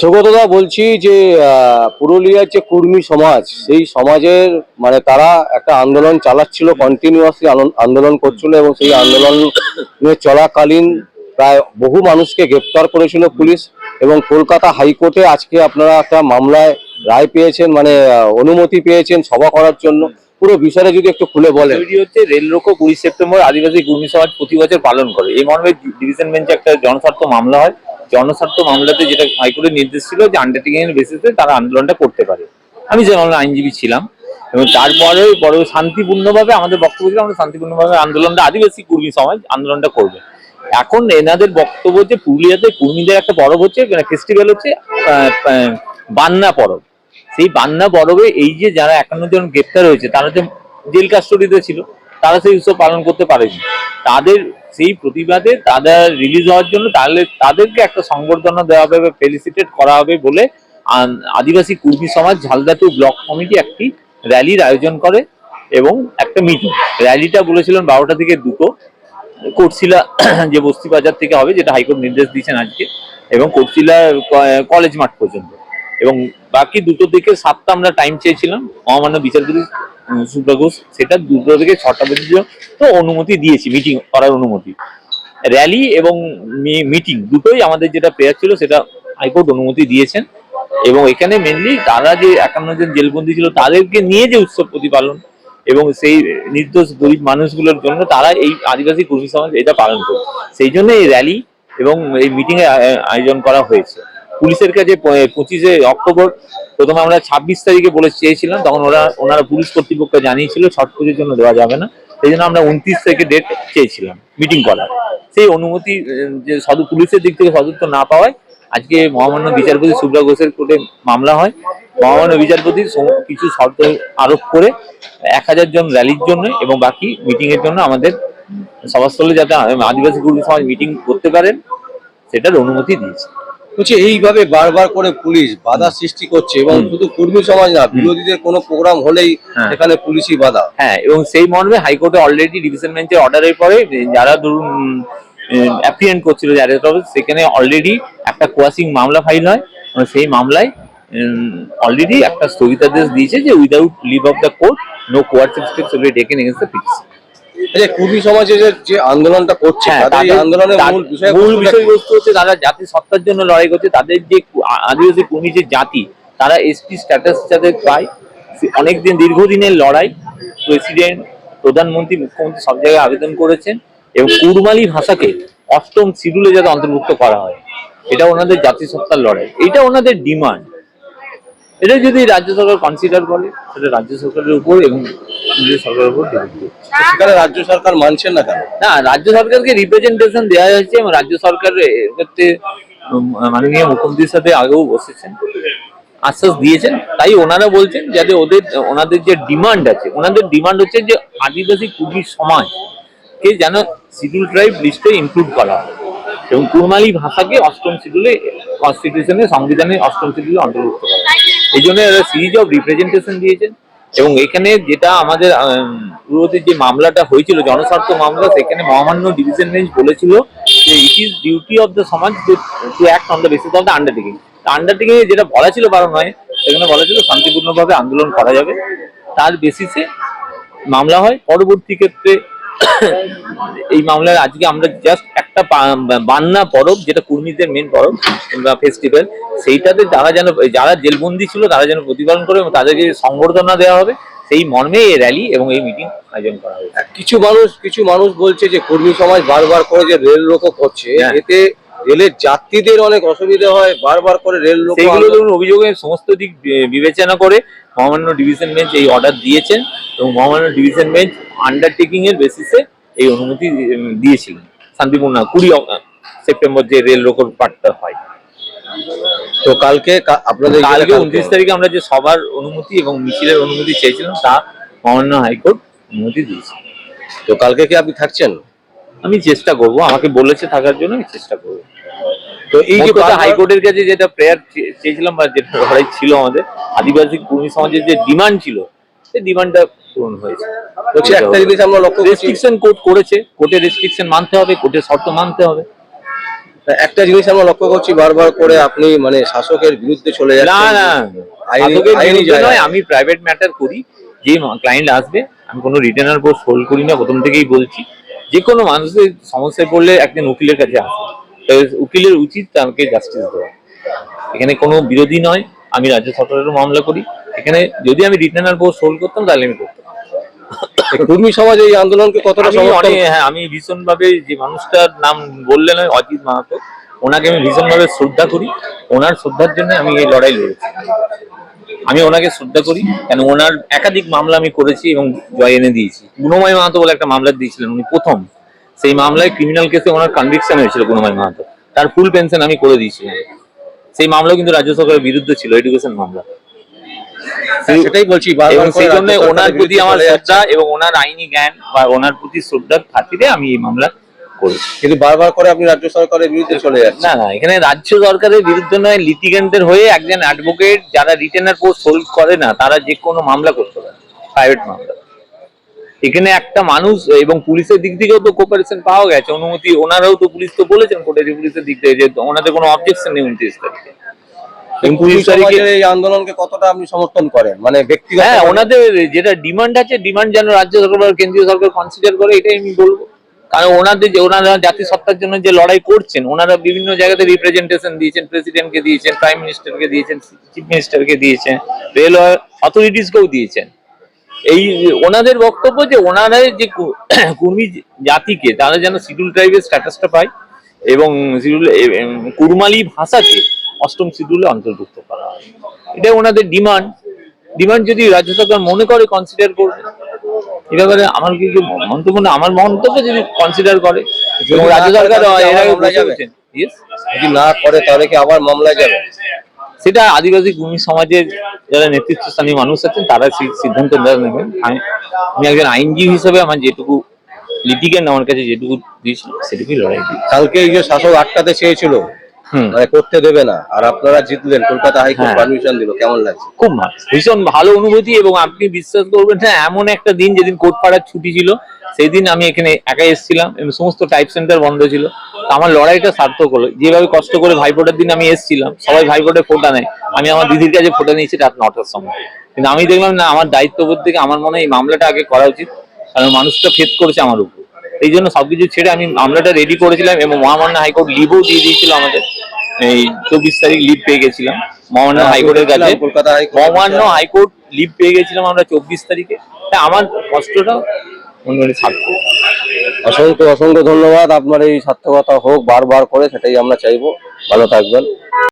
সৌগতদা বলছি যে পুরুলিয়ার যে কুর্মী সমাজ, সেই সমাজের মানে তারা একটা আন্দোলন চালাচ্ছিল কন্টিনিউয়াসলি আন্দোলন করছিল এবং সেই আন্দোলন চলাকালীন প্রায় বহু মানুষকে গ্রেপ্তার করেছিল পুলিশ এবং কলকাতা হাইকোর্টে আজকে আপনারা একটা মামলায় রায় পেয়েছেন মানে অনুমতি পেয়েছেন সভা করার জন্য। পুরো বিষয়টা যদি একটু খুলে বলেন। হচ্ছে রেল রোকো কুড়ি সেপ্টেম্বর আদিবাসী কর্মী সমাজ প্রতি বছর পালন করে। এই মর্মে ডিভিশন বেঞ্চে একটা জনস্বার্থ মামলা হয়। জনস্বার্থ মামলাতে যেটা হাইকোর্টের নির্দেশ ছিল যে আন্ডারটেকিং এর বেসিসে তারা আন্দোলনটা করতে পারে। আমি যেমন আইনজীবী ছিলাম এবং তারপরে বড় শান্তিপূর্ণভাবে আমাদের বক্তব্য ছিল আমরা শান্তিপূর্ণভাবে আন্দোলনটা আদিবাসী কর্মী সমাজ আন্দোলনটা করবে। এখন এনাদের বক্তব্য যে পুরুলিয়াতে কর্মীদের একটা পরব হচ্ছে ফেস্টিভ্যাল হচ্ছে আহ, আহ, বান্না পরব। সেই বান্না পরবে এই যে যারা একান্ন জন গ্রেপ্তার হয়েছে তারা যে জেল কাস্টডিতে ছিল। তারা সেই উৎসব পালন করতে পারেনি। তাদের সেই প্রতিবাদে তাদের রিলিজ হওয়ার জন্য তাহলে তাদেরকে একটা সংবর্ধনা দেওয়া হবে বা ফেলিসিটেট করা হবে বলে আদিবাসী কর্মী সমাজ ঝালদাটু ব্লক কমিটি একটি র্যালির আয়োজন করে এবং একটা মিটিং র্যালিটা বলেছিলেন বারোটা থেকে দুটো। কোটশিলা যে বস্তি বাজার থেকে হবে, যেটা হাইকোর্ট নির্দেশ দিয়েছেন আজকে, এবং কোটশিলা কলেজ মাঠ পর্যন্ত। এবং বাকি দুটো থেকে সাতটা আমরা টাইম চেয়েছিলাম। মহামান্য বিচারপতি সুব্রা ঘোষ সেটা দুটো থেকে ছটা পর্যন্ত অনুমতি দিয়েছি মিটিং করার অনুমতি। র্যালি এবং মিটিং দুটোই আমাদের যেটা প্রেয়ার ছিল, সেটা হাইকোর্ট অনুমতি দিয়েছেন। এবং এখানে মেনলি তারা যে একান্ন জন জেলবন্দি ছিল, তাদেরকে নিয়ে যে উৎসব প্রতিপালন এবং সেই নির্দোষ গরিব মানুষগুলোর জন্য তারা এই আদিবাসী কর্মী সমাজ এটা পালন করে সেই জন্য এই র্যালি এবং এই মিটিং এর আয়োজন করা হয়েছে। পুলিশের কাছে পঁচিশে অক্টোবর, প্রথমে আমরা ছাব্বিশ তারিখে বলে চেয়েছিলাম, তখন ওরা, ওনারা পুলিশ কর্তৃপক্ষ জানিয়েছিল ছট পুজোর জন্য দেওয়া যাবে না। সেই জন্য আমরা উনত্রিশ তারিখে ডেট চেয়েছিলাম মিটিং করার। সেই অনুমতি যে সদু, পুলিশের দিক থেকে সদুত্তর না পাওয়ায় আজকে মহামান্য বিচারপতি সুব্রা ঘোষের কোর্টে মামলা হয়। মহামান্য বিচারপতি কিছু শর্ত আরোপ করে এক হাজার জন র্যালির জন্য এবং বাকি মিটিং এর জন্য আমাদের সভাস্থলে যাতে আদিবাসী কর্মী সমাজ মিটিং করতে পারেন, সেটার অনুমতি দিয়েছে। বলছি এইভাবে বারবার করে পুলিশ বাধা সৃষ্টি করছে এবং শুধু কর্মী সমাজ না বিরোধীদের কোনো প্রোগ্রাম হলেই হ্যাঁ। এখানে পুলিশই বাধা। হ্যাঁ এবং সেই মর্মে হাইকোর্টে অলরেডি ডিভিশন বেঞ্চের অর্ডারের পরে যারা ধরুন অ্যাপ্রিয়েন্ট করছিল তরফে সেখানে অলরেডি একটা কোয়াসিং মামলা ফাইল হয়। সেই মামলায় অলরেডি একটা স্থগিতাদেশ দিয়েছে যে without leave of the court no coercive steps will be taken against the petition কর্মী সমাজে যে আন্দোলনটা করছে হ্যাঁ, আন্দোলনের মূল বিষয়বস্তু হচ্ছে তারা জাতি সত্তার জন্য লড়াই করছে তাদের যে আদিবাসী কর্মী যে জাতি তারা এসটি স্ট্যাটাস যাদের পায় অনেকদিন দীর্ঘদিনের লড়াই প্রেসিডেন্ট প্রধানমন্ত্রী মুখ্যমন্ত্রী সব জায়গায় আবেদন করেছেন এবং কুরমালি ভাষাকে অষ্টম শিডিউলে যাতে অন্তর্ভুক্ত করা হয় এটা ওনাদের জাতিসত্তার লড়াই। এটা ওনাদের ডিমান্ড এটা যদি রাজ্য সরকার কনসিডার করে সেটা রাজ্য সরকারের উপর এবং কেন্দ্রীয় সরকারের উপর সেখানে রাজ্য সরকার মানছেন না কেন? না রাজ্য সরকারকে রিপ্রেজেন্টেশন দেওয়া হয়েছে এবং রাজ্য সরকার এর ক্ষেত্রে মাননীয় মুখ্যমন্ত্রীর সাথে আগেও বসেছেন আশ্বাস দিয়েছেন। তাই ওনারা বলছেন যাতে ওদের ওনাদের যে ডিমান্ড আছে ওনাদের ডিমান্ড হচ্ছে যে আদিবাসী কুবি সমাজকে যেন শিডিউল ট্রাইব লিস্টে ইনক্লুড করা হয় এবং কুরমালি ভাষাকে অষ্টম শিডিউলে কনস্টিটিউশনে সংবিধানে অষ্টম শিডিউলে অন্তর্ভুক্ত করা হয়। এই জন্য সিরিজ অফ রিপ্রেজেন্টেশন দিয়েছেন। এবং এখানে যেটা আমাদের আম, যে মামলাটা হয়েছিল জনস্বার্থ মামলা সেখানে মহামান্য ডিভিশন বেঞ্চ বলেছিল যে it is duty of the সমাজ to act on the basis of the undertaking undertaking যেটা বলা ছিল বারো নয় সেখানে বলা ছিল শান্তিপূর্ণভাবে আন্দোলন করা যাবে। তার বেসিসে মামলা হয়। পরবর্তী ক্ষেত্রে এই মামলার আজকে আমরা জাস্ট একটা বান্না পরব যেটা কুর্মীদের মেন পরব বা ফেস্টিভ্যাল সেইটাতে যারা যেন যারা জেলবন্দি ছিল তারা যেন প্রতিপালন করে এবং তাদেরকে সংবর্ধনা দেওয়া হবে সেই মর্মে এই র্যালি এবং এই মিটিং আয়োজন করা হয়েছে। কিছু মানুষ কিছু মানুষ বলছে যে কর্মী সমাজ বারবার করে যে রেল রোকো করছে হ্যাঁ। এতে রেলের যাত্রীদের অনেক অসুবিধা হয় বারবার করে রেল রোকো আন্দোলন- ধরুন অভিযোগের সমস্ত দিক বিবেচনা করে মহামান্য ডিভিশন বেঞ্চ এই অর্ডার দিয়েছেন এবং মহামান্য ডিভিশন বেঞ্চ আন্ডারটেকিং এর বেসিসে এই অনুমতি উম, শান্তিপূর্ণ কুড়ি সেপ্টেম্বর যে রেল রোকোর পার্টটা হয়। তো কালকে আপনাদের কালকে উনত্রিশ তারিখে আমরা যে সবার অনুমতি এবং মিছিলের অনুমতি চেয়েছিলাম তা মহামান্য হাইকোর্ট অনুমতি দিয়েছে। তো কালকে কি আপনি থাকছেন? আমি চেষ্টা করব আমাকে বলেছে থাকার জন্য আমি চেষ্টা করব। তো এই যে বারবার- হাইকোর্টের কাছে যেটা প্রেয়ার চেয়েছিলাম বা যেটা লড়াই ছিল আমাদের আদিবাসী কর্মী সমাজের যে ডিমান্ড ছিল সেই ডিমান্ডটা পূরণ হয়েছে। বলছি একটা জিনিস আমরা লক্ষ্য রেস্ট্রিকশন কোর্ট করেছে কোর্টের রেস্ট্রিকশন মানতে হবে কোর্টের শর্ত মানতে হবে। একটা জিনিস আমরা লক্ষ্য করছি বারবার করে আপনি মানে শাসকের বিরুদ্ধে চলে যাচ্ছেন। না। নয় আমি প্রাইভেট ম্যাটার করি যে ক্লায়েন্ট আসবে আমি কোনো রিটার্নার পোস্ট হোল্ড করি না প্রথম থেকেই বলছি। যে কোনো মানুষের সমস্যায় পড়লে একজন উকিলের কাছে আসে উকিলের উচিত তাকে জাস্টিস দেওয়া। এখানে কোনো বিরোধী নয় আমি রাজ্য সরকারেরও মামলা করি। এখানে যদি আমি রিটার্নার পোস্ট হোল্ড করতাম তাহলে আমি করতাম। কর্মী সমাজ এই আন্দোলনকে কতটা সমর্থন হ্যাঁ আমি ভীষণ ভাবে যে মানুষটার নাম বললেন ওই অজিত মাহাতো ওনাকে আমি ভীষণ ভাবে শ্রদ্ধা করি। ওনার শ্রদ্ধার জন্য আমি এই লড়াই লড়েছি। আমি ওনাকে শ্রদ্ধা করি কেন ওনার একাধিক মামলা আমি করেছি এবং জয় এনে দিয়েছি। গুণময় মাহাতো বলে একটা মামলা দিয়েছিলেন উনি প্রথম। সেই মামলায় ক্রিমিনাল কেসে ওনার কনভিকশন হয়েছিল গুণময় মাহাতো। তার ফুল পেনশন আমি করে দিয়েছিলাম। সেই মামলা কিন্তু রাজ্য সরকারের বিরুদ্ধে ছিল এডুকেশন মামলা। সেটাই বলছি এবং সেই জন্য ওনার প্রতি আমার শ্রদ্ধা এবং ওনার আইনি জ্ঞান বা ওনার প্রতি শ্রদ্ধার খাতিরে আমি এই মামলা করেছি। কিন্তু বারবার করে আপনি রাজ্য সরকারের বিরুদ্ধে চলে যাচ্ছেন। না না এখানে রাজ্য সরকারের বিরুদ্ধে নয় লিটিগেন্টের হয়ে একজন অ্যাডভোকেট যারা রিটেনার পোস্ট হোল্ড করে না তারা যে কোনো মামলা করতে পারে প্রাইভেট মামলা। এখানে একটা মানুষ এবং পুলিশের দিক থেকেও তো কোপারেশন পাওয়া গেছে অনুমতি ওনারাও তো পুলিশ তো বলেছেন কোর্টে যে পুলিশের দিক থেকে যে ওনাদের কোনো অবজেকশন নেই উনত্রিশ তারিখে এই আন্দোলনকে কতটা আপনি সমর্থন করেন? মানে ব্যক্তিগত হ্যাঁ ওনাদের যেটা ডিমান্ড আছে ডিমান্ড যেন রাজ্য সরকার বা কেন্দ্রীয় সরকার কনসিডার করে এটাই আমি বলব। কারণ ওনাদের যে ওনারা জন্য যে লড়াই করছেন ওনারা বিভিন্ন জায়গাতে রিপ্রেজেন্টেশন দিয়েছেন প্রেসিডেন্টকে দিয়েছেন প্রাইম মিনিস্টারকে দিয়েছেন চিফ মিনিস্টারকে দিয়েছেন রেলওয়ে অথরিটিসকেও দিয়েছেন। এই ওনাদের বক্তব্য যে ওনারা যে কুর্মী জাতিকে তারা যেন শিডিউল ট্রাইবের স্ট্যাটাসটা পায় এবং শিডিউল কুরমালি ভাষাকে অষ্টম শিডিউলে অন্তর্ভুক্ত করা হয়। এটা ওনাদের ডিমান্ড। ডিমান্ড যদি রাজ্য সরকার মনে করে কনসিডার করবে। এ ব্যাপারে আমার কি কি মন্তব্য না আমার মন্তব্য যদি কনসিডার করে রাজ্য সরকার এর আগে? যদি না করে তাহলে কি আবার মামলায় যাবে? সেটা আদিবাসী ভূমি সমাজের যারা নেতৃত্বস্থানীয় মানুষ আছেন তারা সেই সিদ্ধান্ত নেবেন আমি একজন আইনজীবী হিসেবে আমার যেটুকু লিটিগেন্ট আমার কাছে যেটুকু দিয়েছিল সেটুকুই লড়াই দিই কালকে এই যে শাসক আটকাতে চেয়েছিল মানে করতে দেবে না। আর আপনারা জিতলেন কলকাতা হাইকোর্ট হ্যাঁ। পারমিশন দিল কেমন লাগছে? খুব ভালো ভীষণ ভালো অনুভূতি এবং আপনি বিশ্বাস করবেন না এমন একটা দিন যেদিন কোর্ট পাড়ার ছুটি ছিল সেই দিন আমি এখানে একা এসেছিলাম এবং সমস্ত টাইপ সেন্টার বন্ধ ছিল। আমার লড়াইটা সার্থক হলো। যেভাবে কষ্ট করে ভাইফোঁটার দিন আমি এসেছিলাম সবাই ভাইফোঁটে ফোটা নেয়। আমি আমার দিদির কাছে ফোটা নিয়েছি রাত নটার সময়। কিন্তু আমি দেখলাম না আমার দায়িত্ববোধ থেকে আমার মনে হয় এই মামলাটা আগে করা উচিত কারণ মানুষটা ফেদ করেছে আমার উপর। এই জন্য সবকিছু ছেড়ে আমি মামলাটা রেডি করেছিলাম এবং মহামান্য হাইকোর্ট লিভও দিয়ে দিয়েছিল আমাদের। এই চব্বিশ তারিখ লিভ পেয়ে গেছিলাম। মহামান্য হাইকোর্টের কাছে। হ্যাঁ, কলকাতা হাইকোর্ট। মহামান্য হাইকোর্ট লিভ পেয়ে গেছিলাম আমরা চব্বিশ তারিখে। তাই আমার কষ্টটা মনে সার্থক। অসংখ্য অসংখ্য ধন্যবাদ। আপনার এই সার্থকতা হোক বারবার করে সেটাই আমরা চাইব। ভালো থাকবেন।